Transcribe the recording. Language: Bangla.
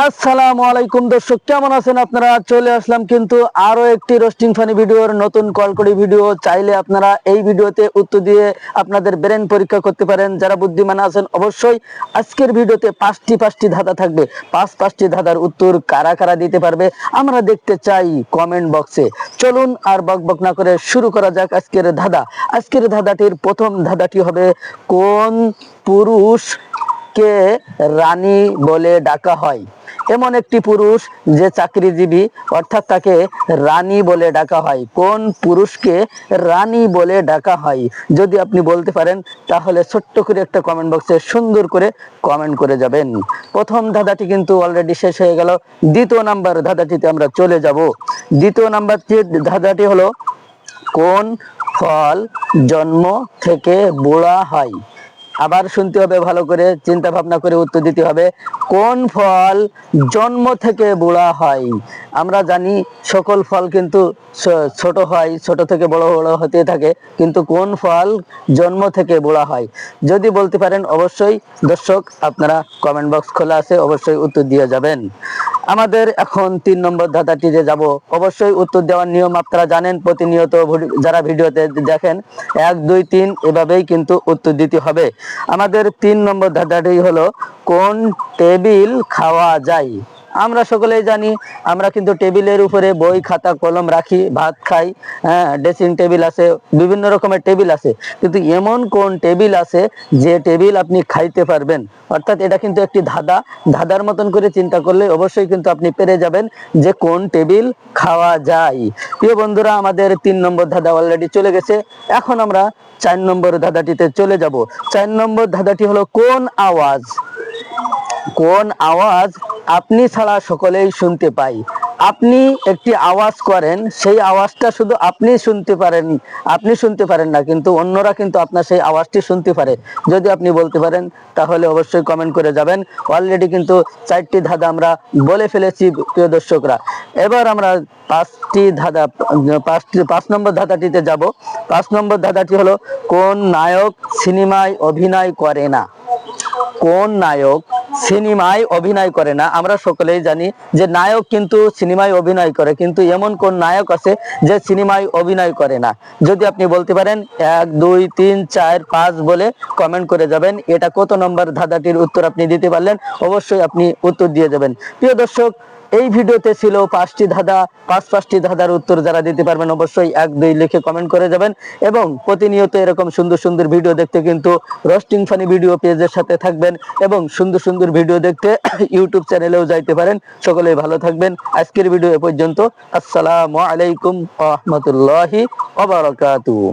আসসালামু আলাইকুম দর্শক, কেমন আছেন আপনারা? চলে আসলাম কিন্তু আরও একটি রোস্টিং ফানি ভিডিওর নতুন কলকড়ি ভিডিও। চাইলে আপনারা এই ভিডিওতে উত্তর দিয়ে আপনাদের ব্রেন পরীক্ষা করতে পারেন। যারা বুদ্ধিমান আছেন, অবশ্যই আজকের ভিডিওতে পাঁচটি পাঁচটি ধাঁধা থাকবে। পাঁচ পাঁচটি ধাঁধার উত্তর কারা কারা দিতে পারবে, আমরা দেখতে চাই কমেন্ট বক্সে চলুন আর বক বক না করে শুরু করা যাক আজকের ধাঁধা। আজকের ধাঁধাটির প্রথম ধাঁধাটি হবে, কোন পুরুষ কে রানী বলে ডাকা হয়? এমন একটি পুরুষ যে চাকরিজীবী, অর্থাৎ তাকে রানী বলে ডাকা হয়। কোন পুরুষকে রানী বলে ডাকা হয়? যদি আপনি বলতে পারেন, তাহলে ছোট্ট করে একটা কমেন্ট বক্সে সুন্দর করে কমেন্ট করে যাবেন। প্রথম ধাঁধাটি কিন্তু অলরেডি শেষ হয়ে গেল। দ্বিতীয় নাম্বার ধাঁধাটিতে আমরা চলে যাব। দ্বিতীয় নাম্বারটি ধাঁধাটি হলো, কোন ফল জন্ম থেকে বুড়া হয়? আবার শুনতে হবে, ভালো করে চিন্তা ভাবনা করে উত্তর দিতে হবে, কোন ফল জন্ম থেকে বুড়া হয়? আমরা জানি সকল ফল কিন্তু ছোট হয়, ছোট থেকে বড় বড় হতে থাকে, কিন্তু কোন ফল জন্ম থেকে বুড়া হয়? যদি বলতে পারেন, অবশ্যই দর্শক, আপনারা কমেন্ট বক্স খোলা আছে, অবশ্যই উত্তর দিয়ে যাবেন। আমাদের এখন তিন নম্বর ধাঁধাটিতে যাব, অবশ্যই উত্তর দেওয়ার নিয়ম আপনারা জানেন, প্রতিনিয়ত যারা ভিডিওতে দেখেন, এক, দুই, তিন, এভাবেই কিন্তু উত্তর দিতে হবে। আমাদের তিন নম্বর ধাঁধাটি হলো, কোন টেবিল খাওয়া যায়? আমরা সকলেই জানি, আমরা কিন্তু টেবিলের উপরে বই, খাতা, কলম রাখি, ভাত খাই হ্যাঁ ড্রেসিং টেবিল আছে, বিভিন্ন রকমের টেবিল আছে। কিন্তু এমন কোন টেবিল আছে যে টেবিল আপনি খাইতে পারবেন? অর্থাৎ এটা কিন্তু একটি ধাঁধা। ধাঁধার মতন করে চিন্তা করলে অবশ্যই কিন্তু আপনি পেরে যাবেন যে কোন টেবিল খাওয়া যায়। প্রিয় বন্ধুরা, আমাদের তিন নম্বর ধাঁধা অলরেডি চলে গেছে। এখন আমরা চার নম্বর ধাঁধাটিতে চলে যাব। চার নম্বর ধাঁধাটি হলো কোন আওয়াজ? কোন আওয়াজ আপনি ছাড়া সকলেই শুনতে পাই। আপনি একটি আওয়াজ করেন, সেই আওয়াজটা শুধু আপনি শুনতে পারেন, আপনি শুনতে পারেন না, কিন্তু অন্যরা কিন্তু আপনার সেই আওয়াজটি শুনতে পারে। যদি আপনি বলতে পারেন, তাহলে অবশ্যই কমেন্ট করে যাবেন। অলরেডি কিন্তু চারটি ধাঁধা আমরা বলে ফেলেছি, প্রিয় দর্শকরা। এবার আমরা পাঁচটি ধাঁধা, পাঁচটি, পাঁচ নম্বর ধাঁধাটিতে যাব। পাঁচ নম্বর ধাঁধাটি হলো, কোন নায়ক সিনেমায় অভিনয় করে না? কোন নায়ক সিনেমায় অভিনয় করে না। আমরা সকলেই জানি যে নায়ক কিন্তু সিনেমায় অভিনয় করে, কিন্তু এমন কোন নায়ক আছে যে সিনেমায় অভিনয় করে না। যদি আপনি বলতে পারেন, এক, দুই, তিন, চার, পাঁচ বলে কমেন্ট করে যাবেন। এটা কত নম্বর ধাঁধাটির উত্তর আপনি দিতে পারলেন? অবশ্যই আপনি উত্তর দিয়ে যাবেন। প্রিয় দর্শক এই ভিডিওতে ছিল পাঁচটি ধাঁধা, পাঁচ পাঁচটি ধাঁধার উত্তর যারা দিতে পারবেন অবশ্যই এক, দুই লিখে কমেন্ট করে যাবেন এবং প্রতিনিয়ত এরকম সুন্দর সুন্দর ভিডিও দেখতে কিন্তু রোস্টিং ফানি ভিডিও পেজের সাথে থাকবেন এবং সুন্দর সুন্দর ভিডিও দেখতে ইউটিউব চ্যানেলেও যাইতে পারেন। সকলেই ভালো থাকবেন। আজকের ভিডিও এ পর্যন্ত আসসালামু আলাইকুম রহমতুল্লাহি ওবারাকাতুহু